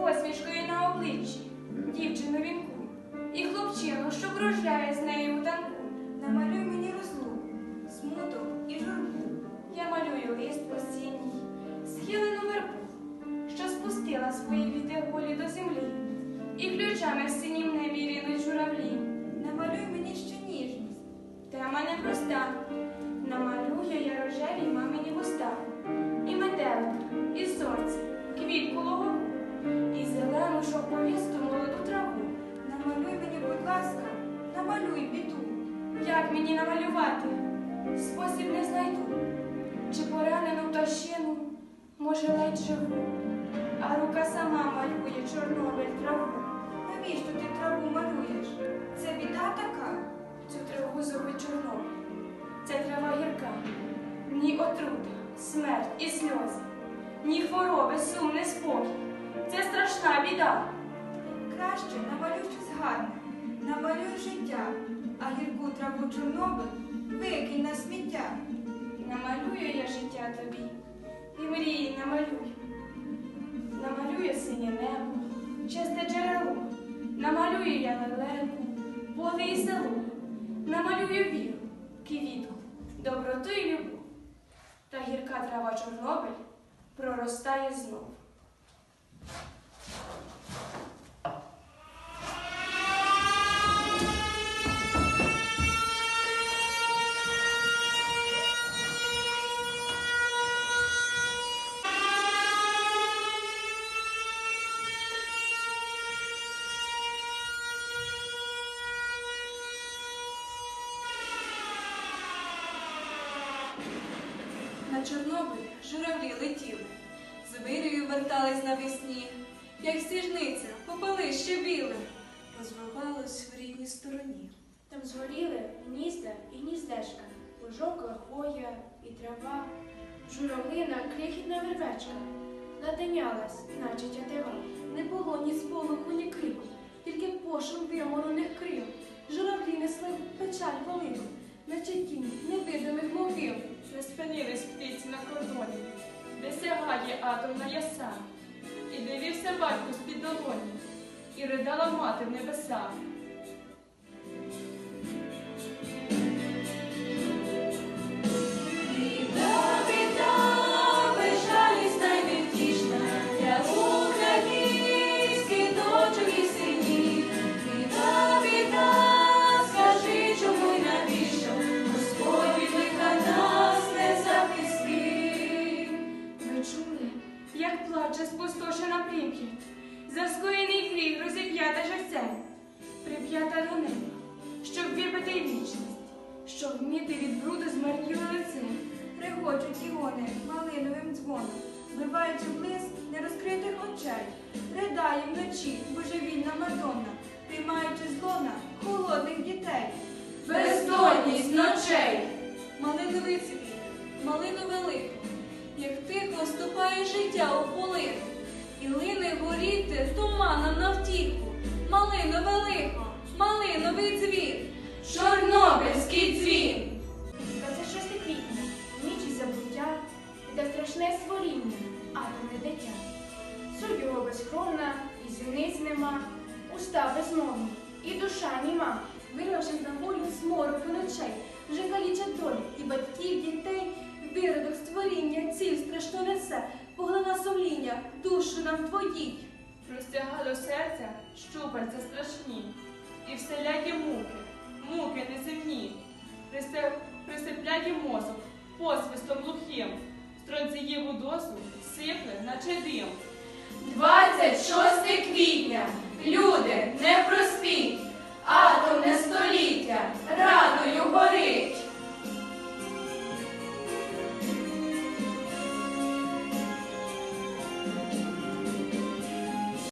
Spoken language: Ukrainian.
посмішкою на обличчі, дівчину вінку, і хлопчину, що кружляє з нею у танку. Намалюй мені розлуку, смуток і журбу. Я малюю лист осінній, схилену вербу, що спустила свої віти голі до землі, і ключами в синім небі ринуть журавлі. Намалюй мені ще ніжність. Тема непроста. Мені намалювати? Спосіб не знайду. Чи поранену пташину, може, ледь живу, а рука сама малює чорнобиль траву. Навіщо ти траву малюєш? Це біда така. Цю траву зробить чорнобиль. Це трава гірка. Ні отрута, смерть і сльози, ні хвороби, сум, не спокій. Це страшна біда. Краще намалюй щось гарне. Намалюй життя, а гірку траву Чорнобиль викинь на сміття. Намалюю я життя тобі, і мрії намалюю. Намалюю синє небо, чисте джерело, намалюю я лелеку, поле і село, намалюю віру, квітку, доброту і любов. Та гірка трава Чорнобиль проростає знов. На Чорнобиль журавлі летіли, з вирію вертались навесні, як сніжниця, попелище біле, розвивалось в рідній стороні. Там згоріли гнізда і гніздечка, пожовкла хвоя і трава, журавлина, крихітна вервечка, натинялась, наче тятива. Не було ні сполоху, ні крику, тільки пошум виморених крил. Журавлі несли печаль велику, наче тінь невидимих могил. Не спинились птиці на кордоні, де сягає атомна яса, і дивився батько з-під долоні, і ридала мати в небесах. Щоб вміти від бруду змарніле лице. Регочуть іони малиновим дзвоном, вбиваючи блиск нерозкритих очей, ридає вночі божевільна Мадонна, приймаючи з лона холодних дітей. Бездонність ночей! Малиновий цвіт, малинове лихо, як тихо ступає життя у полиху, і лине горіти туманом навтіху. Малинове лихо, малиновий цвіт, чорнобильський дзвін. 26 квітня, ніч і забуття, де страшне створіння, атомне дитя. Суть його безкровна, і зіниць нема, уста безмовні, і душа німа. Вирвавшись на волю смороку ночей, вже калічать долі і батьків, дітей, виродок створіння, ціль страшно несе, поглина сумління, душу нам твоїй. Простяга до серця щупальця страшні, і неземні, Присе- присипляє мозок посвистом глухим, стронцієву дозу сипле, наче дим. 26 квітня, люди, не атом